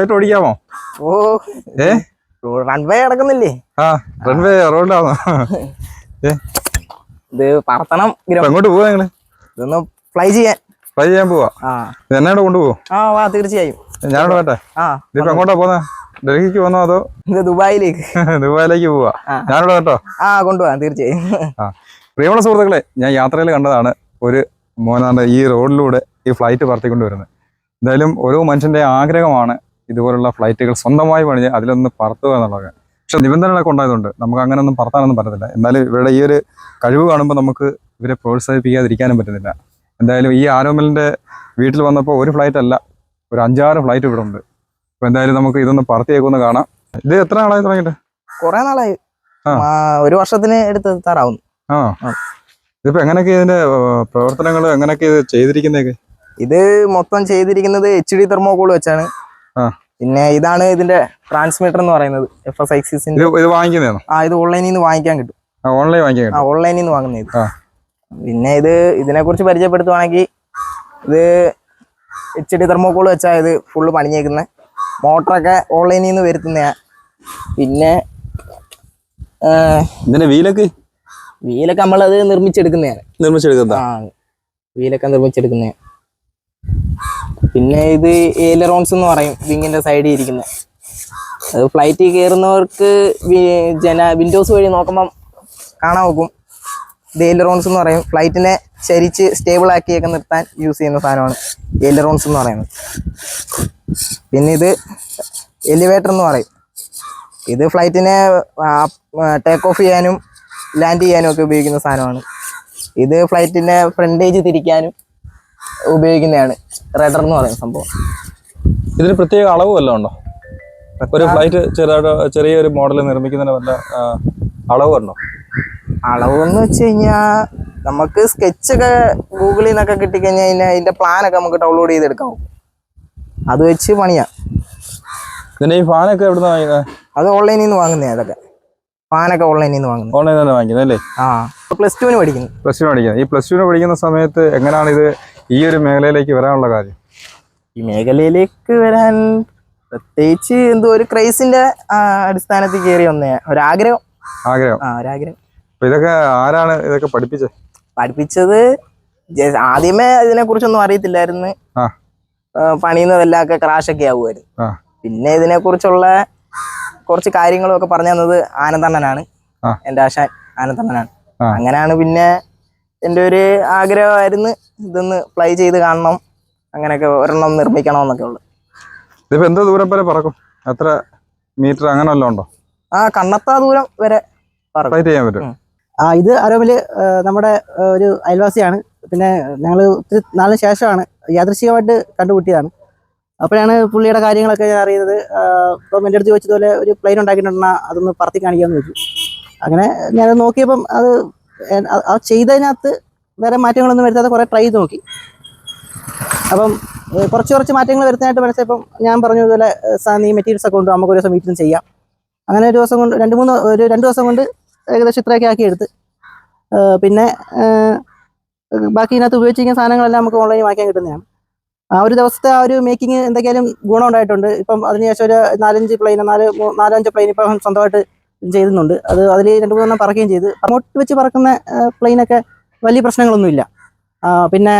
Flight ഓടിക്കാമോ? ഓ. ഏ? Runway കിടക്കുന്നില്ലേ ആ runway റോഡിലാണോ ഇത് പറത്തണം എങ്ങോട്ട് പോവാ നിങ്ങൾ? ഇതൊന്ന് ഫ്ലൈ ചെയ്യാൻ. ഫ്ലൈ ചെയ്യാൻ പോവാ? എന്നോട് കൊണ്ടുപോകും ആ വാ തീർച്ചയായും. ഞാനോട് വേട്ടെ ആ ഇതിപ്പോ എങ്ങോട്ടാ പോന്നെ? ഡൽഹിക്ക് പോന്നോ അതോ? ദുബായിലേക്ക്. ദുബായിലേക്ക് പോവാ. ഞാനോട് കേട്ടോ ആ കൊണ്ടുപോകാം തീർച്ചയായും. പ്രിയമുള്ള സുഹൃത്തുക്കളെ ഞാൻ യാത്രയിൽ കണ്ടതാണ് ഒരു മോനാണ്ട് ഈ റോഡിലൂടെ ഈ ഫ്ലൈറ്റ് പറത്തിക്കൊണ്ട് വരുന്നത് എന്തായാലും ഓരോ മനുഷ്യന്റെ ആഗ്രഹമാണ് ഇതുപോലുള്ള ഫ്ലൈറ്റുകൾ സ്വന്തമായി പണിഞ്ഞ് അതിലൊന്ന് പറത്തുക എന്നുള്ളത് പക്ഷെ നിബന്ധനകളൊക്കെ ഉണ്ടായതുകൊണ്ട് നമുക്ക് അങ്ങനെയൊന്നും പറത്താനൊന്നും പറ്റത്തില്ല. എന്നാലും ഇവരുടെ ഈ ഒരു കഴിവ് കാണുമ്പോൾ നമുക്ക് ഇവരെ പ്രോത്സാഹിപ്പിക്കാതിരിക്കാനും പറ്റുന്നില്ല എന്തായാലും ഈ ആരോമലിന്റെ വീട്ടിൽ വന്നപ്പോൾ ഒരു ഫ്ലൈറ്റ് അല്ല ഒരു അഞ്ചാറ് ഫ്ലൈറ്റ് ഇവിടെ ഉണ്ട്. അപ്പോൾ എന്തായാലും നമുക്ക് ഇതൊന്ന് പറത്തിയേക്കൊന്ന് കാണാം. ഇത് എത്ര നാളായി തുടങ്ങിയിട്ട്? കുറേ നാളായി. ഒരു വർഷത്തിന് എടുത്ത് തറാവുന്നു ആ. ഇതിപ്പോ എങ്ങനെയൊക്കെ ഇതിന്റെ പ്രവർത്തനങ്ങൾ എങ്ങനെയൊക്കെ ചെയ്തിരിക്കുന്നതൊക്കെ? ഇത് മൊത്തം ചെയ്തിരിക്കുന്നത് എച്ച് ഡി തെർമോകോൾ വെച്ചാണ്. ആ. പിന്നെ ഇതാണ് ഇതിന്റെ ട്രാൻസ്മിറ്റർ എന്ന് പറയുന്നത് എഫ് എസ് ഐസിന്റെ ഇത് വാങ്ങിക്കുന്നതാണോ? ആ ഇത് ഓൺലൈനിൽ നിന്ന് വാങ്ങിക്കാൻ കിട്ടും. ഓൺലൈൻ വാങ്ങിക്കാൻ ആ ഓൺലൈനിൽ നിന്ന് വാങ്ങുന്നത് ഇത്. പിന്നെ ഇത് ഇതിനെ കുറിച്ച് പരിചയപ്പെടുത്തുവാണെങ്കിൽ ഇത് എച്ച് ഡി തെർമോക്കോൾ വെച്ചാൽ ഇത് ഫുള്ള് പണിഞ്ഞേക്കുന്നത് മോട്ടറൊക്കെ ഓൺലൈനിൽ നിന്ന് വരുത്തുന്നതാണ് പിന്നെ ഇതിന്റെ വീലൊക്കെ വീലൊക്കെ നമ്മളത് നിർമ്മിച്ചെടുക്കുന്നതാണ് നിർമ്മിച്ചെടുക്കുന്ന ആ വീലൊക്കെ നിർമ്മിച്ചെടുക്കുന്നതാണ് പിന്നെ ഇത് ഏലറോൺസ് എന്ന് പറയും വിങ്ങിന്റെ സൈഡിൽ ഇരിക്കുന്നത് അത് ഫ്ലൈറ്റിൽ കയറുന്നവർക്ക് ജന വിൻഡോസ് വഴി നോക്കുമ്പം കാണാൻ നോക്കും. ഇത് ഏലറോൺസ് എന്ന് പറയും. ഫ്ലൈറ്റിനെ ചരിച്ച് സ്റ്റേബിൾ ആക്കിയൊക്കെ നിർത്താൻ യൂസ് ചെയ്യുന്ന സാധനമാണ് ഏലറോൺസ് എന്ന് പറയുന്നത്. പിന്നെ ഇത് എലിവേറ്റർ എന്ന് പറയും. ഇത് ഫ്ലൈറ്റിനെ ടേക്ക് ഓഫ് ചെയ്യാനും ലാൻഡ് ചെയ്യാനും ഒക്കെ ഉപയോഗിക്കുന്ന സാധനമാണ്. ഇത് ഫ്ലൈറ്റിന്റെ ഫ്രണ്ടേജ് തിരിക്കാനും ഉപയോഗിക്കുന്നതാണ്. റഡർ എന്ന് പറയുന്ന സംഭവം. ഇതിന് പ്രത്യേക അളവ് വല്ലതും ഉണ്ടോ? ഒരു ഫ്ലൈറ്റ് ചെറുതായിട്ട് ചെറിയൊരു മോഡൽ നിർമ്മിക്കുന്നതിന് വല്ല അളവ് ഉണ്ടോ? അളവെന്ന് വെച്ച് കഴിഞ്ഞാൽ നമുക്ക് സ്കെച്ചൊക്കെ ഗൂഗിളിൽ നിന്നൊക്കെ കിട്ടിക്കഴിഞ്ഞാൽ അതിന് അതിന്റെ പ്ലാനൊക്കെ നമുക്ക് ഡൗൺലോഡ് ചെയ്തെടുക്കാം. അത് വെച്ച് പണിയാം. പിന്നെ ഈ ഫാനൊക്കെ എവിടെ നിന്ന് വാങ്ങിയത് അത് ഓൺലൈനിൽ നിന്ന് വാങ്ങുന്നതാണ് അതൊക്കെ. ഫാനൊക്കെ ഓൺലൈനിൽ നിന്ന് വാങ്ങുന്നത് ഓൺലൈനിൽ നിന്ന് വാങ്ങിക്കുന്നത് അല്ലേ? ആ. പ്ലസ് ടുവിന് പഠിക്കുന്നു. പ്ലസ് ടു പഠിക്കുന്നത് ഈ പ്ലസ് ടുവിന് പഠിക്കുന്ന സമയത്ത് എങ്ങനെയാണ് ഇത് ഈ ഒരു മേഖലയിലേക്ക് വരാനുള്ള കാര്യം? ഈ മേഖലയിലേക്ക് വരാൻ പ്രത്യേകിച്ച് എന്തോ ഒരു ക്രൈസിന്റെ അടിസ്ഥാനത്തിൽ കയറി വന്നേ ഒരാഗ്രഹം. ആഗ്രഹം. ആ ഒരാഗ്രഹം. അപ്പൊ ഇതൊക്കെ ആരാണ് ഇതൊക്കെ പഠിപ്പിച്ചത് പഠിപ്പിച്ചത് ആദ്യമേ ഇതിനെ കുറിച്ചൊന്നും അറിയത്തില്ലായിരുന്നു പണിയുന്നതെല്ലാം ഒക്കെ ക്രാഷ് ഒക്കെ ആവുമായിരുന്നു. പിന്നെ ഇതിനെ കുറിച്ചുള്ള കുറച്ച് കാര്യങ്ങളും ഒക്കെ പറഞ്ഞു തന്നത് ആനന്ദണ്ണനാണ്. എന്റെ ആശാൻ ആനന്ദണ്ണനാണ്. അങ്ങനെയാണ് പിന്നെ എന്റെ ഒരു ആഗ്രഹമായിരുന്നു ഇതൊന്ന് പ്ലൈ ചെയ്ത് കാണണം അങ്ങനെയൊക്കെ ഒരെണ്ണം നിർമ്മിക്കണം എന്നൊക്കെ ഉള്ളു. ഇതിപ്പോ എന്ത് ദൂരം വരെ പറക്കും? എത്ര മീറ്റർ അങ്ങനെ വല്ലതും ഉണ്ടോ? ആ കണ്ണത്താ ദൂരം വരെ പറക്കും. ഫ്ലൈറ്റ് ചെയ്യാൻ പറ്റും. ആ ഇത് അരോമിൽ നമ്മുടെ ഒരു അയൽവാസിയാണ്. പിന്നെ ഞങ്ങൾ ഒത്തിരി നാളിന് ശേഷമാണ് യാദൃശികമായിട്ട് കണ്ടുമുട്ടിയതാണ്. അപ്പോഴാണ് പുള്ളിയുടെ കാര്യങ്ങളൊക്കെ ഞാൻ അറിയുന്നത്. ആ, ഇപ്പം എന്റെ അടുത്ത് ചോദിച്ചതുപോലെ ഒരു പ്ലെയിൻ ഉണ്ടാക്കിയിട്ടുണ്ടെന്നാൽ അതൊന്ന് പറത്തി കാണിക്കാമെന്ന് ചോദിച്ചു. അങ്ങനെ ഞാനത് നോക്കിയപ്പം അത് ആ- ചെയ്തതിനകത്ത് വേറെ മാറ്റങ്ങളൊന്നും വരുത്താതെ കുറേ ട്രൈ ചെയ്ത് നോക്കി. അപ്പം കുറച്ച് കുറച്ച് മാറ്റങ്ങൾ വരുത്താനായിട്ട് മനസ്സിലായപ്പം ഞാൻ പറഞ്ഞു ഇതുപോലെ ഏ, സാ നീ മെറ്റീരിയൽസ് ഒക്കെ കൊണ്ട് നമുക്ക് ഒരു ദിവസം മീറ്റിംഗ് ചെയ്യാം. അങ്ങനെ ഒരു ദിവസം കൊണ്ട് രണ്ട് മൂന്ന് ഒരു രണ്ട് ദിവസം കൊണ്ട് ഏകദേശം ഇത്രയൊക്കെ ആക്കി എടുത്ത്. പിന്നെ ബാക്കി ഇതിനകത്ത് ഉപയോഗിച്ചിരിക്കുന്ന സാധനങ്ങളെല്ലാം നമുക്ക് ഓൺലൈനിൽ വാങ്ങിക്കാൻ കിട്ടുന്നതാണ്. ആ ഒരു ദിവസത്തെ ആ ഒരു മേക്കിംഗ് എന്തൊക്കെയാലും ഗുണം ഉണ്ടായിട്ടുണ്ട്. ഇപ്പം അതിനുശേഷം ഒരു നാലഞ്ച് പ്ലെയിൻ നാല് നാലഞ്ച് പ്ലെയിൻ ഇപ്പം സ്വന്തമായിട്ട് ചെയ്യുന്നുണ്ട് അത് അതിൽ രണ്ട് മൂന്നെണ്ണം പറക്കുകയും ചെയ്ത്. അങ്ങോട്ട് വെച്ച് പറക്കുന്ന പ്ലെയിനൊക്കെ വലിയ പ്രശ്നങ്ങളൊന്നുമില്ല. പിന്നെ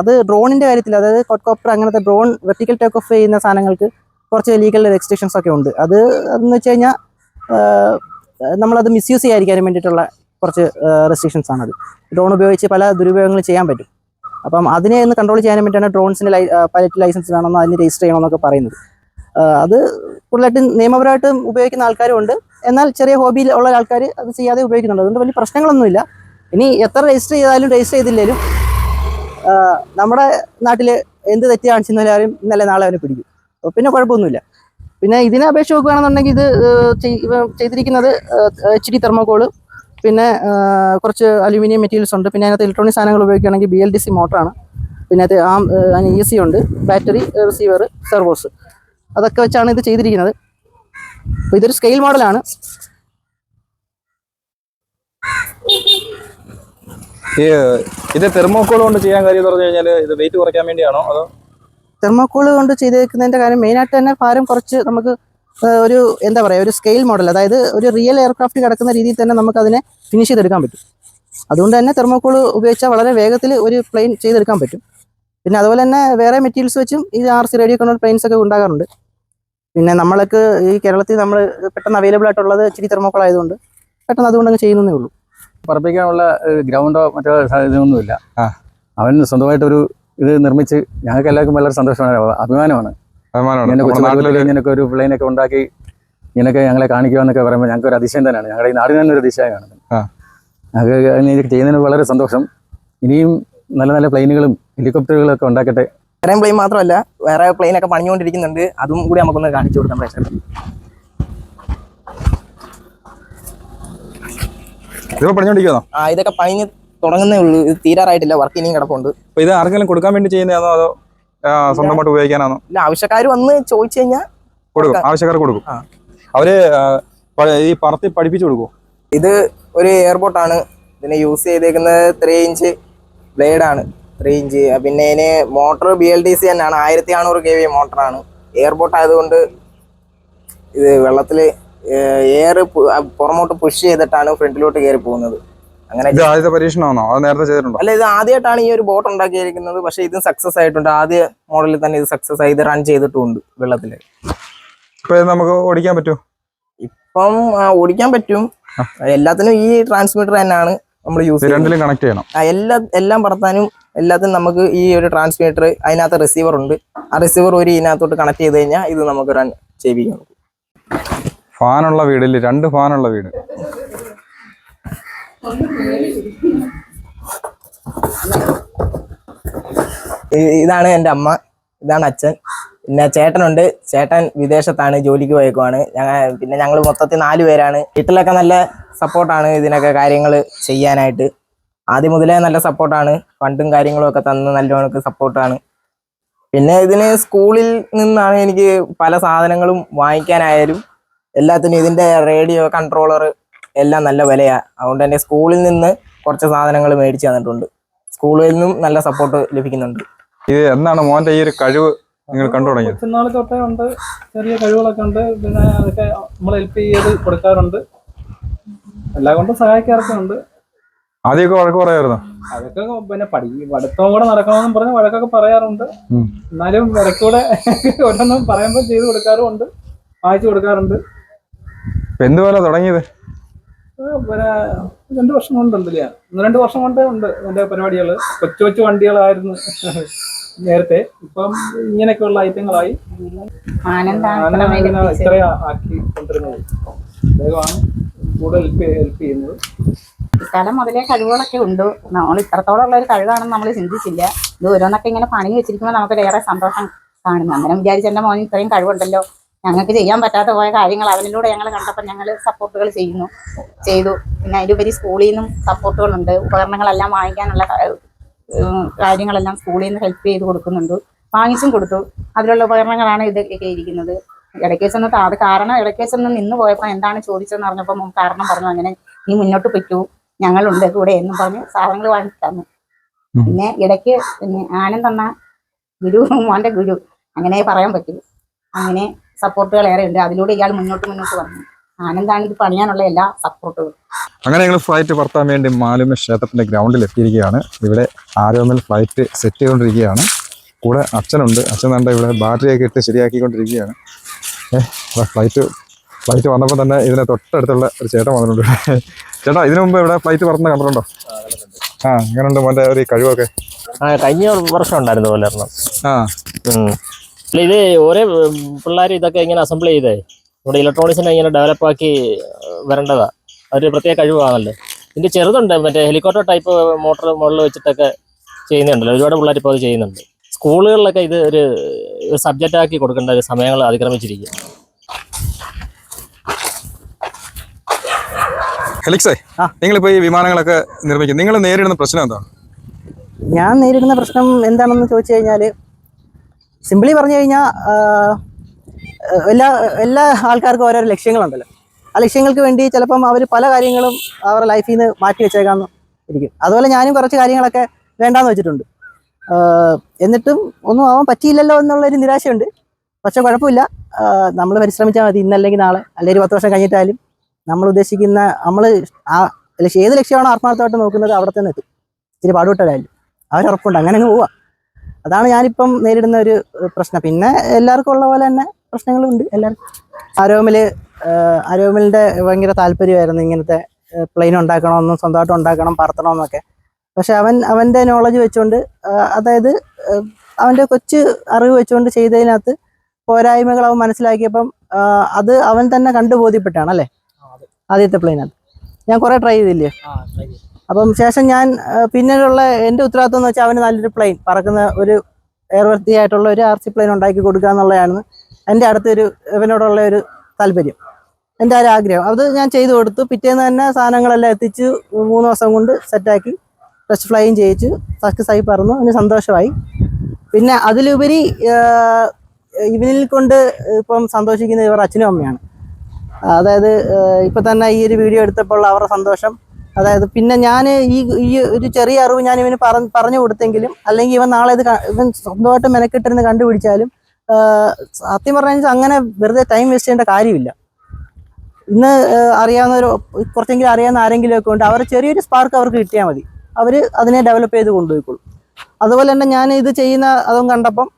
അത് ഡ്രോണിന്റെ കാര്യത്തിൽ അതായത് കോട്ട്കോപ്റ്റർ അങ്ങനത്തെ ഡ്രോൺ വെർട്ടിക്കൽ ടേക്ക് ഓഫ് ചെയ്യുന്ന സാധനങ്ങൾക്ക് കുറച്ച് ലീഗൽ റെസ്ട്രിക്ഷൻസ് ഒക്കെ ഉണ്ട്. അത് എന്ന് വെച്ച് കഴിഞ്ഞാൽ നമ്മളത് മിസ്യൂസ് ചെയ്യാതിരിക്കാനും വേണ്ടിയിട്ടുള്ള കുറച്ച് റെസ്ട്രിക്ഷൻസ് ആണത്. ഡ്രോൺ ഉപയോഗിച്ച് പല ദുരുപയോഗങ്ങൾ ചെയ്യാൻ പറ്റും. അപ്പം അതിനെ ഒന്ന് കൺട്രോൾ ചെയ്യാൻ വേണ്ടിയിട്ടാണ് ഡ്രോൺസിന് ലൈ പൈലറ്റ് ലൈസൻസ് വേണമെന്നോ അതിന് രജിസ്റ്റർ ചെയ്യണമെന്നൊക്കെ പറയുന്നത്. അത് കൂടുതലായിട്ട് നിയമപരമായിട്ട് ഉപയോഗിക്കുന്ന ആൾക്കാരും ഉണ്ട് എന്നാൽ ചെറിയ ഹോബിയിൽ ഉള്ള ആൾക്കാർ അത് ചെയ്യാതെ ഉപയോഗിക്കുന്നുണ്ട്. അതുകൊണ്ട് വലിയ പ്രശ്നങ്ങളൊന്നുമില്ല. ഇനി എത്ര രജിസ്റ്റർ ചെയ്താലും രജിസ്റ്റർ ചെയ്തില്ലേലും നമ്മുടെ നാട്ടിൽ എന്ത് തെറ്റി കാണിച്ചെന്നാലും ഇന്നലെ നാളെ അവനെ പിടിക്കും. അപ്പോൾ പിന്നെ കുഴപ്പമൊന്നുമില്ല. പിന്നെ ഇതിനെ അപേക്ഷ നോക്കുകയാണെന്നുണ്ടെങ്കിൽ ഇത് ചെയ്തിരിക്കുന്നത് എച്ച് ഡി തെർമോകോൾ പിന്നെ കുറച്ച് അലുമിനിയം മെറ്റീരിയൽസ് ഉണ്ട്. പിന്നെ അതിനകത്ത് ഇലക്ട്രോണിക് സാധനങ്ങൾ ഉപയോഗിക്കുകയാണെങ്കിൽ ബി എൽ ഡി സി മോട്ടറാണ്. പിന്നെ അത് ആം ഇ സി ഉണ്ട്. Battery receiver servos. അതൊക്കെ വെച്ചാണ് ഇത് ചെയ്തിരിക്കുന്നത്. അപ്പോൾ ഇതൊരു സ്കെയിൽ മോഡലാണ് ഈ ഇത് തെർമോക്കോൾ കൊണ്ട് ചെയ്യാൻ കാര്യം എന്ന് പറഞ്ഞു കഴിഞ്ഞാൽ ഇത് വെയിറ്റ് കുറയ്ക്കാൻ വേണ്ടിയാണോ അതോ? തെർമോക്കോൾ കൊണ്ട് ചെയ്തേക്കുന്നതിന്റെ കാര്യം മെയിനായിട്ട് തന്നെ ഭാരം കുറച്ച് നമുക്ക് ഒരു എന്താ പറയുക ഒരു സ്കെയിൽ മോഡൽ അതായത് ഒരു റിയൽ എയർക്രാഫ്റ്റ് കിടക്കുന്ന രീതിയിൽ തന്നെ നമുക്ക് അതിനെ ഫിനിഷ് ചെയ്തെടുക്കാൻ പറ്റും. അതുകൊണ്ട് തന്നെ തെർമോക്കോൾ ഉപയോഗിച്ചാൽ വളരെ വേഗത്തിൽ ഒരു പ്ലെയിൻ ചെയ്തെടുക്കാൻ പറ്റും. പിന്നെ അതുപോലെ തന്നെ വേറെ മെറ്റീരിയൽസ് വെച്ചും ഈ R C radio control planes ഒക്കെ ഉണ്ടാകാറുണ്ട്. പിന്നെ നമ്മൾക്ക് ഈ കേരളത്തിൽ നമ്മൾ പെട്ടെന്ന് അവൈലബിൾ ആയിട്ടുള്ളത് ഇച്ചിരി തെർമോക്കോൾ ആയതുകൊണ്ട് പെട്ടെന്ന് അതുകൊണ്ട് അങ്ങ് ചെയ്യുന്നേ ഉള്ളൂ. പറപ്പിക്കാനുള്ള ഗ്രൗണ്ടോ മറ്റോ ഇതൊന്നുമില്ല ആ. അവൻ സ്വന്തമായിട്ടൊരു ഇത് നിർമ്മിച്ച് ഞങ്ങൾക്ക് എല്ലാവർക്കും വളരെ സന്തോഷമാണ്. അഭിമാനമാണ്. അഭിമാനമാണ്. ഇങ്ങനെ നമ്മുടെ കൊച്ചു നാട്ടിലൊരു നാട്ടിലൊരു ഇങ്ങനെയൊക്കെ ഒരു പ്ലെയിനൊക്കെ ഉണ്ടാക്കി ഇങ്ങനെയൊക്കെ ഞങ്ങളെ കാണിക്കുക എന്നൊക്കെ പറയുമ്പോൾ ഞങ്ങൾക്ക് ഒരു അതിശയം തന്നെയാണ്. ഞങ്ങളുടെ ഈ നാടിന് തന്നെ ഒരു അതിശയമാണ് ആ. ഞങ്ങൾക്ക് ചെയ്യുന്നതിന് വളരെ സന്തോഷം. ഇനിയും നല്ല നല്ല പ്ലെയിനുകളും ഹെലികോപ്റ്ററുകളൊക്കെ ഉണ്ടാക്കട്ടെ ഇത്രയും പ്ലെയിൻ മാത്രമല്ല വേറെ പ്ലെയിൻ ഒക്കെ പണിഞ്ഞുകൊണ്ടിരിക്കുന്നുണ്ട്. അതും കൂടി നമുക്കൊന്ന് കാണിച്ചു കൊടുക്കാം പണിഞ്ഞോണ്ടിരിക്കുന്നോ ആ ഇതൊക്കെ പണിഞ്ഞ് തുടങ്ങുന്നേ ഉള്ളൂ. ഇത് തീരാറായിട്ടില്ല. വർക്ക് ഇനിയും കിടപ്പുണ്ട്. ഇത് ആർക്കെങ്കിലും കൊടുക്കാൻ വേണ്ടി ചെയ്യുന്നതാണോ? അതോ സ്വന്തമായിട്ട് ഉപയോഗിക്കാനാണോ? ഇല്ല ആവശ്യക്കാർ വന്ന് ചോദിച്ചു കഴിഞ്ഞാൽ കൊടുക്കും. ആവശ്യക്കാർക്ക് കൊടുക്കും. അവർ ഈ പറത്തി പഠിപ്പിച്ചു കൊടുക്കും ഇത് ഒരു എയർപോർട്ടാണ് ഇതിനെ യൂസ് ചെയ്തേക്കുന്നത് ത്രീ ഇഞ്ച് ബ്ലേഡാണ് ത്രീ ഇഞ്ച് പിന്നെ ഇതിന് motor B L D C തന്നെയാണ്. ആയിരത്തി അറുന്നൂറ് കെ വി മോട്ടറാണ് എയർപോർട്ട് ആയതുകൊണ്ട് ഇത് വെള്ളത്തിൽ എയർ പുറമോട്ട് പുഷ് ചെയ്തിട്ടാണ് ഫ്രണ്ടിലോട്ട് കയറി പോകുന്നത്. അങ്ങനെ ആദ്യത്തെ പരീക്ഷണമാണോ? അത് നേരത്തെ ചെയ്തിട്ടുണ്ടോ? അല്ല ഇത് ആദ്യമായിട്ടാണ് ഈ ഒരു ബോട്ട് ഉണ്ടാക്കിയിരിക്കുന്നത്. പക്ഷെ ഇതും സക്സസ് ആയിട്ടുണ്ട്. ആദ്യ മോഡലിൽ തന്നെ ഇത് സക്സസ് ആയി. ഇത് റൺ ചെയ്തിട്ടുണ്ട് വെള്ളത്തിൽ ഇപ്പൊ നമുക്ക് ഓടിക്കാൻ പറ്റുമോ? ഇപ്പം ഓടിക്കാൻ പറ്റും. എല്ലാത്തിനും ഈ ട്രാൻസ്മിറ്റർ തന്നെയാണ്. നമ്മൾ യൂസ് രണ്ടിലും കണക്ട് ചെയ്യണം. എല്ലാ എല്ലാം പറത്താനും എല്ലാത്തിനും നമുക്ക് ഈ ഒരു ട്രാൻസ്മീറ്റർ അതിനകത്ത് റിസീവർ ഉണ്ട്. ആ റിസീവർ ഒരു ഇതിനകത്തോട്ട് കണക്ട് ചെയ്ത് കഴിഞ്ഞാൽ ഇത് നമുക്ക് റൺ ചെയ്യിപ്പിക്കാം. ഫാനുള്ള വീടിൽ രണ്ട് ഫാനുള്ള വീട്. ഇതാണ് എന്റെ അമ്മ ഇതാണ് അച്ഛൻ. പിന്നെ ചേട്ടനുണ്ട്. ചേട്ടൻ വിദേശത്താണ് ജോലിക്ക് പോയേക്കുവാണ്. ഞങ്ങൾ പിന്നെ ഞങ്ങൾ മൊത്തത്തിൽ നാല് പേരാണ്. വീട്ടിലൊക്കെ നല്ല സപ്പോർട്ടാണ് ഇതിനൊക്കെ കാര്യങ്ങൾ ചെയ്യാനായിട്ട്. ആദ്യം മുതലേ നല്ല സപ്പോർട്ടാണ് ഫണ്ടും കാര്യങ്ങളും ഒക്കെ തന്ന് നല്ലോണക്ക് സപ്പോർട്ടാണ് പിന്നെ ഇതിന് സ്കൂളിൽ നിന്നാണ് എനിക്ക് പല സാധനങ്ങളും വാങ്ങിക്കാനായാലും എല്ലാത്തിനും ഇതിന്റെ റേഡിയോ കൺട്രോളർ എല്ലാം നല്ല വിലയാണ് അതുകൊണ്ട് തന്നെ സ്കൂളിൽ നിന്ന് കുറച്ച് സാധനങ്ങൾ മേടിച്ച് തന്നിട്ടുണ്ട്. സ്കൂളിൽ നിന്നും നല്ല സപ്പോർട്ട് ലഭിക്കുന്നുണ്ട്. ഇത് എന്നാണ് മോന്റെ ഈ ഒരു കഴിവ്? നിങ്ങൾ കണ്ടു തുടങ്ങി കൊച്ചുനാൾ തൊട്ടേ ഉണ്ട് ചെറിയ കഴിവുകളൊക്കെ ഉണ്ട് പിന്നെ അതൊക്കെ നമ്മൾ ഹെൽപ്പ് ചെയ്ത് കൊടുക്കാറുണ്ട്. എല്ലാം കൊണ്ടും സഹായിക്കാറൊക്കെ ഉണ്ട്. ആദ്യമൊക്കെ വഴക്ക് പറയായിരുന്നു? അതൊക്കെ പിന്നെ പഠി പഠിത്തം കൂടെ നടക്കണമെന്നും പറഞ്ഞ് വഴക്കൊക്കെ പറയാറുണ്ട്. എന്നാലും ഇടയ്ക്കൂടെ ഓരോന്നും പറയുമ്പോൾ ചെയ്ത് കൊടുക്കാറുമുണ്ട് വായിച്ചു കൊടുക്കാറുണ്ട്. എന്ത് എന്തുപോലെ തുടങ്ങിയത്? പിന്നെ രണ്ടു വർഷം കൊണ്ടുണ്ടല്ലേ ഒന്ന് രണ്ട് വർഷം കൊണ്ടേ ഉണ്ട് എന്റെ പരിപാടികൾ. കൊച്ചു കൊച്ചു വണ്ടികളായിരുന്നു. നേരത്തെ. ഇപ്പം ഇങ്ങനെയൊക്കെയുള്ള ഐറ്റങ്ങളായി ഇത്ര ആക്കി കൊണ്ടിരുന്നത് അദ്ദേഹമാണ് കൂടുതൽ ഹെൽപ്പ് ഹെൽപ്പ് ചെയ്യുന്നത്. ഇക്കാലം മുതലേ കഴിവുകളൊക്കെ ഉണ്ട്. നമ്മൾ ഇത്രത്തോളം ഉള്ള ഒരു കഴിവാണെന്ന് നമ്മൾ ചിന്തിച്ചില്ല. ഇത് ഓരോന്നൊക്കെ ഇങ്ങനെ പണി വെച്ചിരിക്കുമ്പോൾ നമുക്ക് ഏറെ സന്തോഷം കാണുന്നു. അങ്ങനെ വിചാരിച്ച എന്റെ മോനും ഇത്രയും കഴിവുണ്ടല്ലോ. ഞങ്ങൾക്ക് ചെയ്യാൻ പറ്റാത്ത പോയ കാര്യങ്ങൾ അവനിലൂടെ ഞങ്ങൾ കണ്ടപ്പോൾ ഞങ്ങൾ സപ്പോർട്ടുകൾ ചെയ്യുന്നു. ചെയ്തു. പിന്നെ അതിലുപരി സ്കൂളിൽ നിന്നും സപ്പോർട്ടുകളുണ്ട് ഉപകരണങ്ങളെല്ലാം വാങ്ങിക്കാനുള്ള കാര്യങ്ങളെല്ലാം സ്കൂളിൽ നിന്ന് ഹെൽപ്പ് ചെയ്ത് കൊടുക്കുന്നുണ്ട്. വാങ്ങിച്ചും കൊടുത്തു. അതിലുള്ള ഉപകരണങ്ങളാണ് ഇതൊക്കെ ഇരിക്കുന്നത്. ഇടയ്ക്ക് ചെന്ന് അത് കാരണം ഇടയ്ക്ക് ചെന്ന് നിന്ന് പോയപ്പോൾ എന്താണ് ചോദിച്ചതെന്ന് പറഞ്ഞപ്പോൾ കാരണം പറഞ്ഞു അങ്ങനെ നീ മുന്നോട്ട് പറ്റൂ ഞങ്ങളുണ്ട് കൂടെ എന്നും പറഞ്ഞ് സാധനങ്ങൾ വാങ്ങിത്തന്നു പിന്നെ ഇടയ്ക്ക് പിന്നെ ആനന്ദ് എന്ന ഗുരു മോന്റെ ഗുരു. അങ്ങനെ പറയാൻ പറ്റൂ. അങ്ങനെ സപ്പോർട്ടുകൾ ഏറെ ഉണ്ട് അതിലൂടെ ഇയാൾ മുന്നോട്ട് മുന്നോട്ട് വന്നു. ആനന്ദാണ് ഇത് പണിയാനുള്ള എല്ലാ സപ്പോർട്ടുകളും അങ്ങനെ ഞങ്ങൾ ഫ്ലൈറ്റ് പറത്താൻ വേണ്ടി മാലുമ ക്ഷേത്രത്തിന്റെ ഗ്രൗണ്ടിൽ എത്തിയിരിക്കുകയാണ്. ഇവിടെ ആരോമൽ ഫ്ലൈറ്റ് സെറ്റ് ചെയ്തുകൊണ്ടിരിക്കുകയാണ് കൂടെ അച്ഛനുണ്ട്. അച്ഛൻ കണ്ട ഇവിടെ ബാറ്ററിയൊക്കെ ഇട്ട് ശരിയാക്കിക്കൊണ്ടിരിക്കുകയാണ്. ഏഹ് ഫ്ലൈറ്റ് ഫ്ലൈറ്റ് വന്നപ്പോൾ തന്നെ ഇതിനെ തൊട്ടടുത്തുള്ള ഒരു ചേട്ടൻ വന്നിട്ടുണ്ട്. ചേട്ടാ ഇതിനു മുമ്പ് ഇവിടെ ഫ്ലൈറ്റ് പറത്തുന്ന കണ്ടിട്ടുണ്ടോ? ആ അങ്ങനെ ഉണ്ട് മോന്റെ ഒരു കഴിവൊക്കെ? ആ കഴിഞ്ഞ വർഷം ഉണ്ടായിരുന്നു പോലെ ആ. ഇത് ഓരോ പിള്ളേർ ഇതൊക്കെ ഇങ്ങനെ അസംബിൾ ചെയ്തേ? നമ്മുടെ ഇലക്ട്രോണിക്സിനെ ഇങ്ങനെ ഡെവലപ്പാക്കി വരേണ്ടതാ. അതൊരു പ്രത്യേക കഴിവാണല്ലോ. ഇതിന്റെ ചെറുതുണ്ട് മറ്റേ ഹെലികോപ്റ്റർ ടൈപ്പ് മോട്ടർ മുകളിൽ വെച്ചിട്ടൊക്കെ ചെയ്യുന്നുണ്ടല്ലോ. ഒരുപാട് പിള്ളേർ ഇപ്പോൾ അത് ചെയ്യുന്നുണ്ട്. സ്കൂളുകളിലൊക്കെ ഇത് ഒരു സബ്ജക്റ്റാക്കി സബ്ജക്റ്റ് ആക്കി കൊടുക്കേണ്ട ഒരു സമയങ്ങൾ അതിക്രമിച്ചിരിക്കും. ഹെലിക്സേ ആ. നിങ്ങളിപ്പോൾ ഈ വിമാനങ്ങളൊക്കെ നിർമ്മിക്കും നിങ്ങൾ നേരിടുന്ന പ്രശ്നം എന്താണ് ഞാൻ നേരിടുന്ന പ്രശ്നം എന്താണെന്ന് ചോദിച്ചു കഴിഞ്ഞാൽ സിമ്പിളി പറഞ്ഞു കഴിഞ്ഞാൽ എല്ലാ എല്ലാ ആൾക്കാർക്കും ഓരോരോ ലക്ഷ്യങ്ങളുണ്ടല്ലോ. ആ ലക്ഷ്യങ്ങൾക്ക് വേണ്ടി ചിലപ്പം അവർ പല കാര്യങ്ങളും അവരുടെ ലൈഫിൽ നിന്ന് മാറ്റി വെച്ചേക്കാന്ന് ഇരിക്കും. അതുപോലെ ഞാനും കുറച്ച് കാര്യങ്ങളൊക്കെ വേണ്ടാന്ന് വെച്ചിട്ടുണ്ട്. എന്നിട്ടും ഒന്നും ആവാൻ പറ്റിയില്ലല്ലോ എന്നുള്ളൊരു നിരാശയുണ്ട്. പക്ഷെ കുഴപ്പമില്ല. നമ്മൾ പരിശ്രമിച്ചാൽ മതി. ഇന്നല്ലെങ്കിൽ നാളെ അല്ലെങ്കിൽ പത്ത് വർഷം കഴിഞ്ഞിട്ടായാലും നമ്മൾ ഉദ്ദേശിക്കുന്ന നമ്മൾ ആ ലക്ഷ്യം ഏത് ലക്ഷ്യമാണോ ആത്മാർത്ഥമായിട്ട് നോക്കുന്നത് അവിടെ തന്നെ എത്തും. ഇച്ചിരി പാടുപെട്ടതായാലും അവരുറപ്പുണ്ട്. അങ്ങനെ അങ്ങ് പോവാം. അതാണ് ഞാനിപ്പം നേരിടുന്ന ഒരു പ്രശ്നം. പിന്നെ എല്ലാവർക്കും ഉള്ള പോലെ തന്നെ പ്രശ്നങ്ങളും ഉണ്ട് എല്ലാവർക്കും അരോമിൽ അരോമിലിന്റെ ഭയങ്കര താല്പര്യമായിരുന്നു ഇങ്ങനത്തെ പ്ലെയിൻ ഉണ്ടാക്കണമെന്നും സ്വന്തമായിട്ട് ഉണ്ടാക്കണം പറത്തണമെന്നൊക്കെ. പക്ഷെ അവൻ അവന്റെ നോളജ് വെച്ചുകൊണ്ട് അതായത് അവന്റെ കൊച്ചു അറിവ് വെച്ചുകൊണ്ട് ചെയ്തതിനകത്ത് പോരായ്മകൾ അവൻ മനസ്സിലാക്കിയപ്പം അത് അവൻ തന്നെ കണ്ടു ബോധ്യപ്പെട്ടാണ് അല്ലേ? ആദ്യത്തെ പ്ലെയിനകത്ത് ഞാൻ കുറേ ട്രൈ ചെയ്തില്ലേ? അപ്പം ശേഷം ഞാൻ പിന്നീടുള്ള എന്റെ ഉത്തരവാദിത്വം എന്ന് വെച്ചാൽ അവന് നല്ലൊരു പ്ലെയിൻ പറക്കുന്ന ഒരു എയർവർത്തി ആയിട്ടുള്ള ഒരു ആർ സി പ്ലെയിൻ ഉണ്ടാക്കി കൊടുക്കുക എന്നുള്ളതാണ് എന്റെ അടുത്തൊരു ഇവനോടുള്ള ഒരു താല്പര്യം. എന്റെ ഒരു ആഗ്രഹം. അത് ഞാൻ ചെയ്തു കൊടുത്തു. പിറ്റേന്ന് തന്നെ സാധനങ്ങളെല്ലാം എത്തിച്ച് മൂന്ന് ദിവസം കൊണ്ട് സെറ്റാക്കി ടെസ്റ്റ് ഫ്ലൈയും ചെയ്യിച്ചു. സക്സസ് ആയി പറന്നു. അതിന് സന്തോഷമായി. പിന്നെ അതിലുപരി ഇവനിൽ കൊണ്ട് ഇപ്പം സന്തോഷിക്കുന്ന ഇവർ അച്ഛനും അമ്മയാണ്. അതായത് ഇപ്പം തന്നെ ഈ ഒരു വീഡിയോ എടുത്തപ്പോൾ അവരുടെ സന്തോഷം. അതായത് പിന്നെ ഞാൻ ഈ ഈ ഒരു ചെറിയ അറിവ് ഞാൻ ഇവന് പറഞ്ഞ് പറഞ്ഞു കൊടുത്തെങ്കിലും അല്ലെങ്കിൽ ഇവൻ നാളെ ഇത് ഇവൻ സ്വന്തമായിട്ട് മെനക്കെട്ടിരുന്ന് കണ്ടുപിടിച്ചാലും സത്യം പറഞ്ഞാൽ അങ്ങനെ വെറുതെ ടൈം വേസ്റ്റ് ചെയ്യേണ്ട കാര്യമില്ല. ഇന്ന് അറിയാവുന്നവരോ അറിയാവുന്ന കുറച്ചെങ്കിലും അറിയാവുന്ന ആരെങ്കിലും ഒക്കെ ഉണ്ട് അവർ ചെറിയൊരു സ്പാർക്ക് അവർക്ക് കിട്ടിയാൽ മതി. അവർ അതിനെ ഡെവലപ്പ് ചെയ്ത് കൊണ്ടുപോയിക്കോളും. അതുപോലെ തന്നെ ഞാൻ ഇത് ചെയ്യുന്ന അതും കണ്ടപ്പം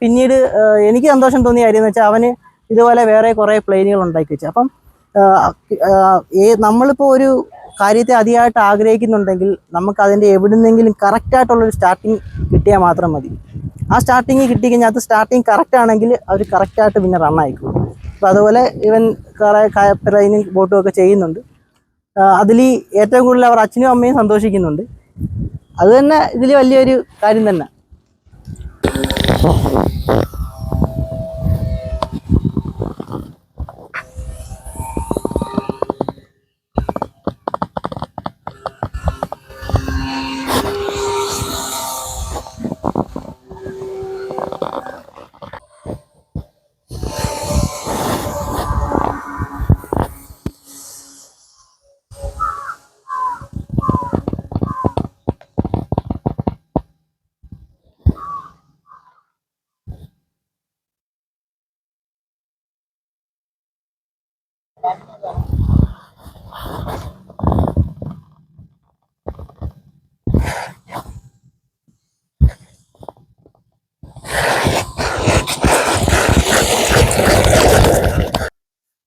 പിന്നീട് എനിക്ക് സന്തോഷം തോന്നിയ കാര്യം എന്ന് വെച്ചാൽ അവന് ഇതുപോലെ വേറെ കുറേ പ്ലെയിനുകൾ ഉണ്ടാക്കി വെച്ചു. അപ്പം നമ്മളിപ്പോൾ ഒരു കാര്യത്തെ അതിയായിട്ട് ആഗ്രഹിക്കുന്നുണ്ടെങ്കിൽ നമുക്ക് അതിന്റെ എവിടുന്നെങ്കിലും കറക്റ്റായിട്ടുള്ളൊരു സ്റ്റാർട്ടിങ് കിട്ടിയാൽ മാത്രം മതി. ആ സ്റ്റാർട്ടിങ് കിട്ടിക്കഴിഞ്ഞാൽ അത് സ്റ്റാർട്ടിങ് കറക്റ്റ് ആണെങ്കിൽ അവർ കറക്റ്റായിട്ട് പിന്നെ റൺ ആയിക്കോളും. അപ്പോൾ അതുപോലെ ഇവൻ കുറേ ട്രെയിനിങ് ബോട്ടും ഒക്കെ ചെയ്യുന്നുണ്ട്. അതിൽ ഏറ്റവും കൂടുതൽ അവർ അച്ഛനും അമ്മയും സന്തോഷിക്കുന്നുണ്ട്. അത് തന്നെ ഇതിൽ വലിയൊരു കാര്യം തന്നെ.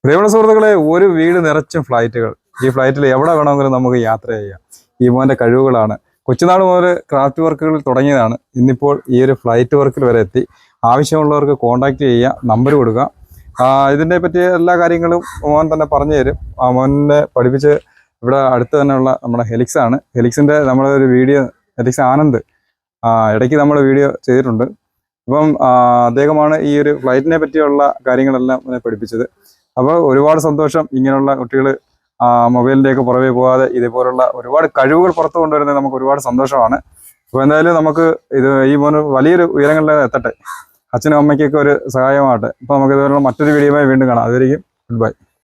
പ്രിയമുള്ള സുഹൃത്തുക്കളെ ഒരു വീട് നിറച്ചും ഫ്ലൈറ്റുകൾ. ഈ ഫ്ലൈറ്റിൽ എവിടെ വേണമെങ്കിലും നമുക്ക് യാത്ര ചെയ്യാം. ഈ മോന്റെ കഴിവുകളാണ്. കൊച്ചുനാൾ മുതൽ ക്രാഫ്റ്റ് വർക്കുകളിൽ തുടങ്ങിയതാണ്. ഇന്നിപ്പോൾ ഈ ഒരു ഫ്ലൈറ്റ് വർക്കിൽ വരെ എത്തി. ആവശ്യമുള്ളവർക്ക് കോൺടാക്ട് ചെയ്യുക നമ്പർ കൊടുക്കുക. ഇതിനെ പറ്റിയ എല്ലാ കാര്യങ്ങളും മോൻ തന്നെ പറഞ്ഞു തരും. ആ മോനെ പഠിപ്പിച്ച് ഇവിടെ അടുത്ത് തന്നെയുള്ള നമ്മുടെ ഹെലിക്സ് ആണ്. ഹെലിക്സിന്റെ നമ്മുടെ ഒരു വീഡിയോ ഹെലിക്സ് ആനന്ദ്. ഇടയ്ക്ക് നമ്മൾ വീഡിയോ ചെയ്തിട്ടുണ്ട്. അപ്പം അദ്ദേഹമാണ് ഈ ഒരു ഫ്ലൈറ്റിനെ പറ്റിയുള്ള കാര്യങ്ങളെല്ലാം പഠിപ്പിച്ചത്. അപ്പോൾ ഒരുപാട് സന്തോഷം ഇങ്ങനെയുള്ള കുട്ടികൾ മൊബൈലിന്റെയൊക്കെ പുറമേ പോകാതെ ഇതേപോലുള്ള ഒരുപാട് കഴിവുകൾ പുറത്തു കൊണ്ടുവരുന്നത് നമുക്ക് ഒരുപാട് സന്തോഷമാണ്. അപ്പോൾ എന്തായാലും നമുക്ക് ഇത് ഈ മോന് വലിയൊരു ഉയരങ്ങളിൽ എത്തട്ടെ. അച്ഛനും അമ്മയ്ക്കൊക്കെ ഒരു സഹായമാകട്ടെ. അപ്പോൾ നമുക്ക് ഇതുപോലുള്ള മറ്റൊരു വീഡിയോയുമായി വീണ്ടും കാണാം. അതുവരെയും ഗുഡ് ബൈ